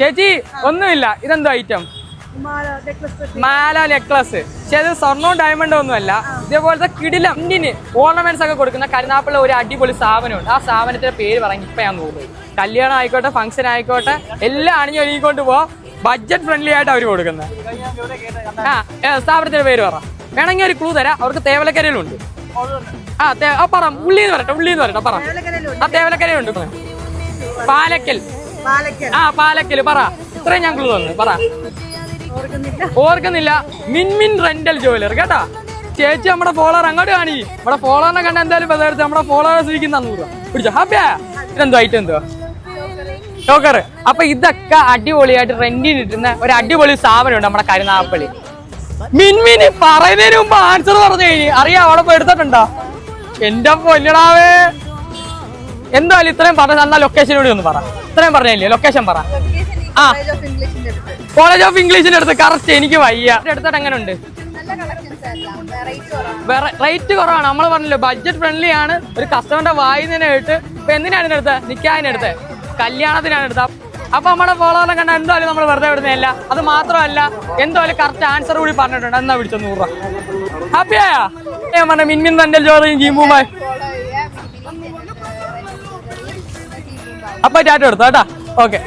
ചേച്ചി ഒന്നുമില്ല. ഇതെന്തോ ഐറ്റം മാല നെക്ലസ് പക്ഷെ അത് സ്വർണവും ഡയമണ്ടും ഒന്നുമല്ല. ഇതേപോലത്തെ കിടിലം ഇന്ത്യന് ഓർണമെന്റ്സ് ഒക്കെ കൊടുക്കുന്ന കരുനാപ്പിള്ള ഒരു അടിപൊളി സ്ഥാപനമുണ്ട് ആ സ്ഥാപനത്തിന്റെ പേര് പറഞ്ഞ് ഇപ്പൊ ഞാൻ നോക്കുന്നത് കല്യാണം ആയിക്കോട്ടെ ഫംഗ്ഷൻ ആയിക്കോട്ടെ എല്ലാം അണിഞ്ഞൊരുങ്ങിക്കൊണ്ട് പോ ബഡ്ജറ്റ് ഫ്രണ്ട്ലി ആയിട്ട് അവർ കൊടുക്കുന്നത് ആ സ്ഥാപനത്തിന്റെ പേര് പറ. വേണമെങ്കിൽ ഒരു ക്ലൂ തരാം. അവർക്ക് തേവലക്കരയിലുണ്ട്. ആ ആ പറ. ഉള്ളിന്ന് വരട്ടെ ഉള്ളിന്ന് വരട്ടെ പറ. ആ തേവലക്കരയിലുണ്ട്. പാലക്കൽ. ആ പാലക്കൽ. പറ. ഇത്രയും ക്ലൂ തന്നു. പറ. ഓർക്കുന്നില്ല. മിൻമിൻ റെന്റൽ ജുവലർ കേട്ടാ? ചേച്ചി നമ്മുടെ ഫോളോവർ അങ്ങോട്ട് കാണി. നമ്മുടെ ഫോളോവറിനെ കണ്ട എന്തായാലും ബന്ധപ്പെടുത്ത് നമ്മുടെ ഫോളോവേഴ്സ് ഇരിക്കുന്ന നൂറ് പിടിച്ചോ. ഹാപ്പിയാ ഇതെന്തോ ഐറ്റം എന്തോ? ടോക്കർ അപ്പൊ ഇതൊക്കെ അടിപൊളിയായിട്ട് റെന്റിന് കിട്ടുന്ന ഒരു അടിപൊളി സ്ഥാപനമുണ്ട് നമ്മുടെ കരുനാപ്പള്ളി മിൻമിന് പറയുന്നതിന് മുമ്പ് ആൻസർ പറഞ്ഞു കഴിഞ്ഞു. അറിയാം അവളെ പോയി എടുത്തിട്ടുണ്ടോ? എന്റെ പൊന്നടാവേ. എന്തായാലും ഇത്രയും പറഞ്ഞ എന്നാ ലൊക്കേഷൻ കൂടി ഒന്ന് പറ. ഇത്രയും പറഞ്ഞില്ലേ? ലൊക്കേഷൻ പറ. ആ. കോളേജ് ഓഫ് ഇംഗ്ലീഷിന്റെ അടുത്ത് കറക്റ്റ് എനിക്ക് വയ്യ. എടുത്തിട്ട് എങ്ങനെ ഉണ്ട്? റേറ്റ് കുറവാണ്. നമ്മൾ പറഞ്ഞല്ലോ ബഡ്ജറ്റ് ഫ്രണ്ട്ലി ആണ്. ഒരു കസ്റ്റമറിന്റെ വായുന്നതിനെ കേട്ട് ഇപ്പൊ എന്തിനാണ് ഇതിനടുത്ത് നിക്കാതിനെടുത്ത് കല്യാണത്തിനാണ് എടുത്ത അപ്പൊ നമ്മുടെ ഫോളോവറിനെ കണ്ട എന്തായാലും നമ്മൾ വെറുതെ വിടുന്നതല്ല. അത് മാത്രമല്ല എന്തായാലും കറക്റ്റ് ആൻസർ കൂടി പറഞ്ഞിട്ടുണ്ട്. എന്നാ പിടിച്ചോ നൂറ് രൂപ. ഹാപ്പിയായാ ഞാൻ പറഞ്ഞ മിൻമിൻ തന്റെ ജോറിയും ജീമ്പുമായി അപ്പൊ ടാറ്റ എടുത്തോ കേട്ടാ ഓക്കെ.